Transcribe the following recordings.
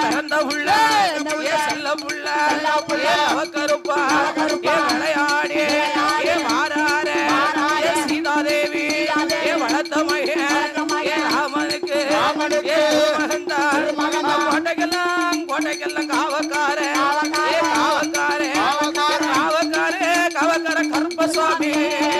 பிறந்த புள்ள பிறந்த புள்ள ஏ செல்ல புள்ள செல்ல புள்ள ஏ விளையாடி ஏ மாறாரே ஏ சீதாதேவி சீதாதேவி. ஏ வளர்த்த மகன் வளர்த்த மகன் ஏ ராமனுக்கு. ராமனுக்கு. ஏ மகன்தான் மகன்தான். கோட்டைக்கெல்லாம் கோட்டைக்கெல்லாம் காவக்காரே காவக்காரே. ஏ காவக்காரே. காவக்காரே. காவக்காரே. காவக்கார.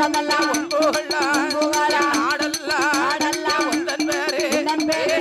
உலகமெல்லாம் நாடெல்லாம் ஆடெல்லாம் ஒன்றன் பேரே.